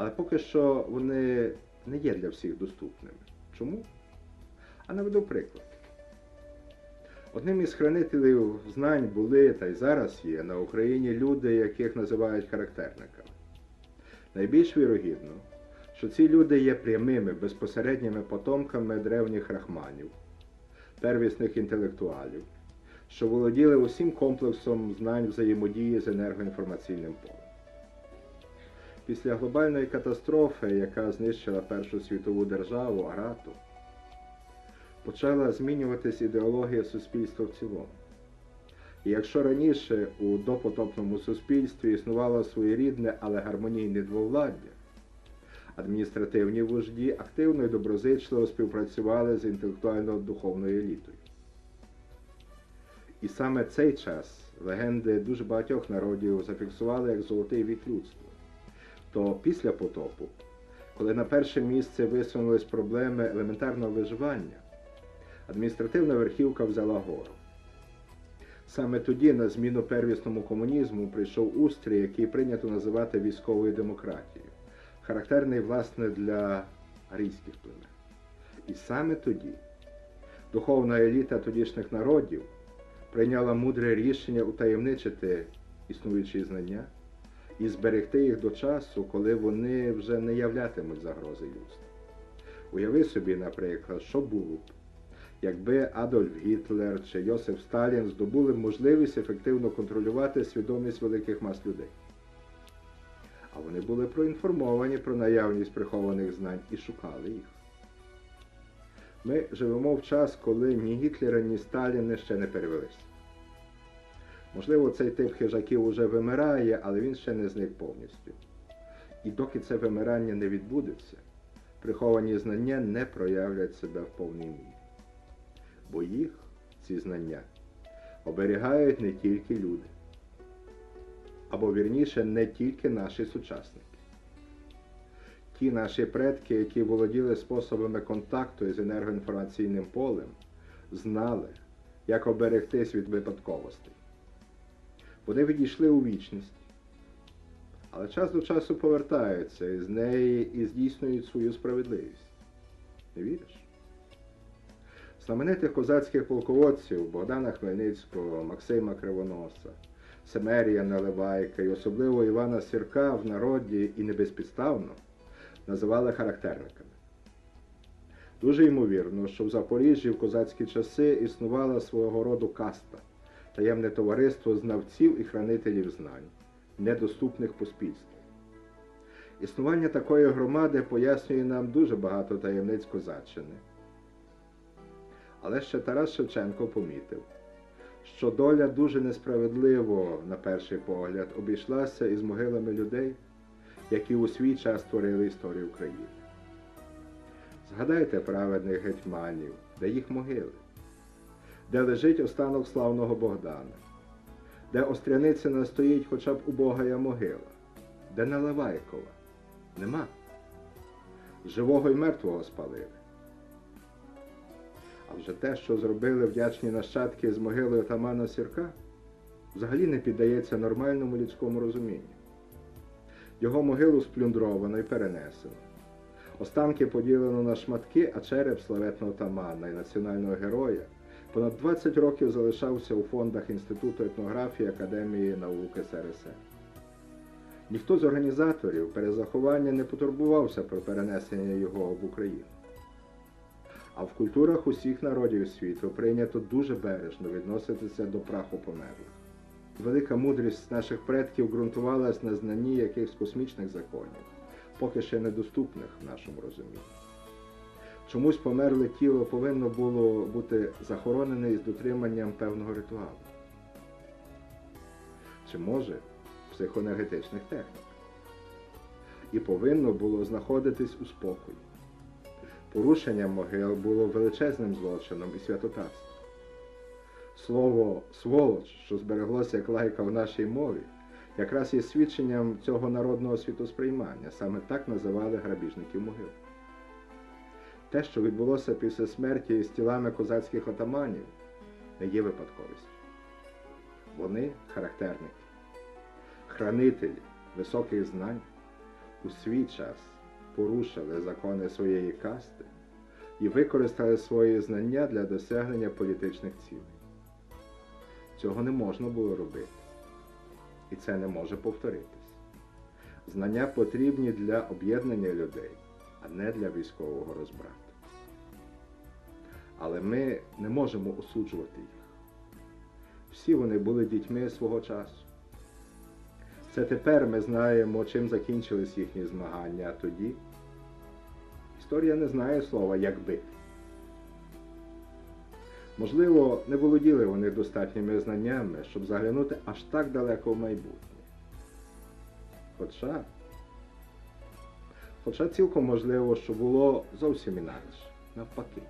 Але поки що вони не є для всіх доступними. Чому? А наведу приклад. Одним із хранителів знань були та й зараз є на Україні люди, яких називають характерниками. Найбільш вірогідно, що ці люди є прямими безпосередніми потомками древніх рахманів, первісних інтелектуалів, що володіли усім комплексом знань взаємодії з енергоінформаційним полем. Після глобальної катастрофи, яка знищила Першу світову державу, Арату, почала змінюватись ідеологія суспільства в цілому. І якщо раніше у допотопному суспільстві існувало своєрідне, але гармонійне двовладдя, адміністративні вожді активно і доброзичливо співпрацювали з інтелектуально-духовною елітою. І саме цей час легенди дуже багатьох народів зафіксували як золотий вік людства. То після потопу, коли на перше місце висунулись проблеми елементарного виживання, адміністративна верхівка взяла гору. Саме тоді на зміну первісному комунізму прийшов устрій, який прийнято називати військовою демократією, характерний, власне, для арійських племен. І саме тоді духовна еліта тодішніх народів прийняла мудре рішення утаємничити існуючі знання і зберегти їх до часу, коли вони вже не являтимуть загрози людству. Уяви собі, наприклад, що було б, якби Адольф Гітлер чи Йосиф Сталін здобули можливість ефективно контролювати свідомість великих мас людей. А вони були проінформовані про наявність прихованих знань і шукали їх. Ми живемо в час, коли ні Гітлера, ні Сталіни ще не перевелися. Можливо, цей тип хижаків уже вимирає, але він ще не зник повністю. І доки це вимирання не відбудеться, приховані знання не проявлять себе в повній мірі. Бо їх, ці знання, оберігають не тільки люди, або вірніше, не тільки наші сучасники. Ті наші предки, які володіли способами контакту з енергоінформаційним полем, знали, як оберегтись від випадковостей. Вони відійшли у вічність, але час до часу повертаються і з неї і здійснюють свою справедливість. Не віриш? Знаменитих козацьких полководців Богдана Хмельницького, Максима Кривоноса, Семерія Наливайка і особливо Івана Сірка в народі і не безпідставно називали характерниками. Дуже ймовірно, що в Запоріжжі в козацькі часи існувала свого роду каста, таємне товариство знавців і хранителів знань, недоступних суспільству. Існування такої громади пояснює нам дуже багато таємниць козаччини. Але ще Тарас Шевченко помітив, що доля дуже несправедливо, на перший погляд, обійшлася із могилами людей, які у свій час творили історію України. Згадайте праведних гетьманів, де їх могили, де лежить останок славного Богдана, де Остряницина стоїть хоча б убогая могила, де Наливайкова нема. Живого й мертвого спалили. А вже те, що зробили вдячні нащадки з могили отамана Сірка, взагалі не піддається нормальному людському розумінню. Його могилу сплюндровано і перенесено. Останки поділено на шматки, а череп славетного отамана і національного героя понад 20 років залишався у фондах Інституту етнографії Академії наук СРСР. Ніхто з організаторів перезаховання не потурбувався про перенесення його в Україну. А в культурах усіх народів світу прийнято дуже бережно відноситися до праху померлих. Велика мудрість наших предків ґрунтувалась на знанні якихось космічних законів, поки ще недоступних в нашому розумінні. Чомусь померле тіло повинно було бути захоронене із дотриманням певного ритуалу. Чи може психоенергетичних технік. І повинно було знаходитись у спокої. Порушення могил було величезним злочином і святотатством. Слово сволоч, що збереглося як лайка в нашій мові, якраз є свідченням цього народного світосприймання, саме так називали грабіжників могил. Те, що відбулося після смерті з тілами козацьких отаманів, не є випадковістю. Вони характерники, хранителі високих знань, у свій час порушили закони своєї касти і використали свої знання для досягнення політичних цілей. Цього не можна було робити. І це не може повторитись. Знання потрібні для об'єднання людей, а не для військового розбрату. Але ми не можемо осуджувати їх. Всі вони були дітьми свого часу. Це тепер ми знаємо, чим закінчились їхні змагання, а тоді історія не знає слова якби. Можливо, не володіли вони достатніми знаннями, щоб заглянути аж так далеко в майбутнє. Хоча, хоча цілком можливо, що було зовсім інакше, навпаки,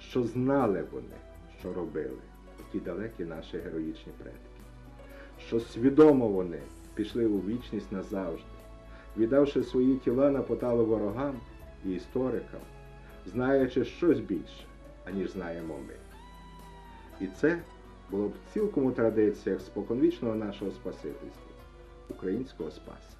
що знали вони, що робили ті далекі наші героїчні предки, що свідомо вони пішли у вічність назавжди, віддавши свої тіла на поталу ворогам і історикам, знаючи щось більше, аніж знаємо ми. І це було б цілком у традиціях споконвічного нашого Спасительства, українського Спаса.